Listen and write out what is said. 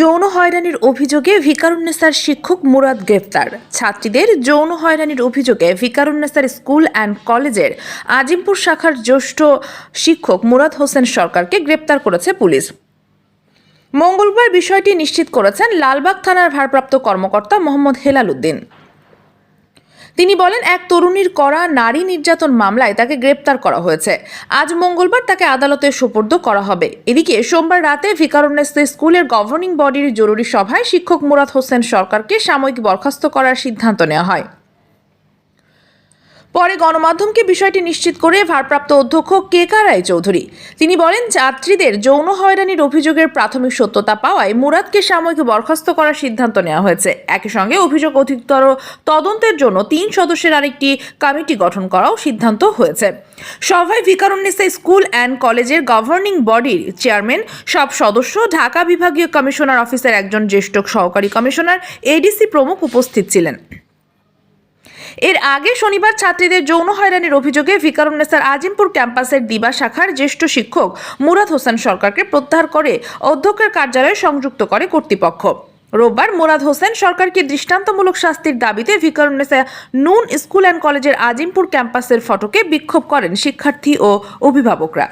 যৌন হয়রানির অভিযোগে ভিকারুন্নেসার শিক্ষক মুরাদ গ্রেফতার ছাত্রীদের যৌন হয়রানির অভিযোগে ভিকারুন্নেসার স্কুল অ্যান্ড কলেজের আজিমপুর শাখার জ্যেষ্ঠ শিক্ষক মুরাদ হোসেন সরকারকে গ্রেপ্তার করেছে পুলিশ। মঙ্গলবার বিষয়টি নিশ্চিত করেছেন লালবাগ থানার ভারপ্রাপ্ত কর্মকর্তা মোহাম্মদ হেলাল উদ্দিন। তিনি বলেন, এক তরুণীর করা নারী নির্যাতন মামলায় তাকে গ্রেপ্তার করা হয়েছে। আজ মঙ্গলবার তাকে আদালতে সোপর্দ করা হবে। এদিকে সোমবার রাতে ভিকারণ্যস্ত স্কুলের গভর্নিং বডির জরুরি সভায় শিক্ষক মুরাদ হোসেন সরকারকে সাময়িক বরখাস্ত করার সিদ্ধান্ত নেওয়া হয়। পরে গণমাধ্যমকে বিষয়টি নিশ্চিত করে ভারপ্রাপ্ত অধ্যক্ষ কে কা রায় চৌধুরী। তিনি বলেন, যাত্রীদের যৌন হয়রানির অভিযোগের প্রাথমিক সত্যতা পাওয়ায় মুরাদকে সাময়িক বরখাস্ত করার সিদ্ধান্ত নেওয়া হয়েছে। একই সঙ্গে অভিযোগ অধিকতর তদন্তের জন্য তিন সদস্যের আরেকটি কমিটি গঠন করাও সিদ্ধান্ত হয়েছে। সভায় ভিকারুন্নেসা স্কুল অ্যান্ড কলেজের গভর্নিং বডির চেয়ারম্যান, সব সদস্য, ঢাকা বিভাগীয় কমিশনার অফিসের একজন জ্যেষ্ঠ সহকারী কমিশনার, এডিসি প্রমুখ উপস্থিত ছিলেন। এর আগে শনিবার ছাত্রীদের যৌন হয়রানির অভিযোগে ভিকারুন্নেসার আজিমপুর ক্যাম্পাসের দিবা শাখার জ্যেষ্ঠ শিক্ষক মুরাদ হোসেন সরকারকে প্রত্যাহার করে অধ্যক্ষের কার্যালয়ে সংযুক্ত করে কর্তৃপক্ষ। রোববার মুরাদ হোসেন সরকারকে দৃষ্টান্তমূলক শাস্তির দাবিতে ভিকারুন্নেসা নুন স্কুল অ্যান্ড কলেজের আজিমপুর ক্যাম্পাসের ফটকে বিক্ষোভ করেন শিক্ষার্থী ও অভিভাবকরা।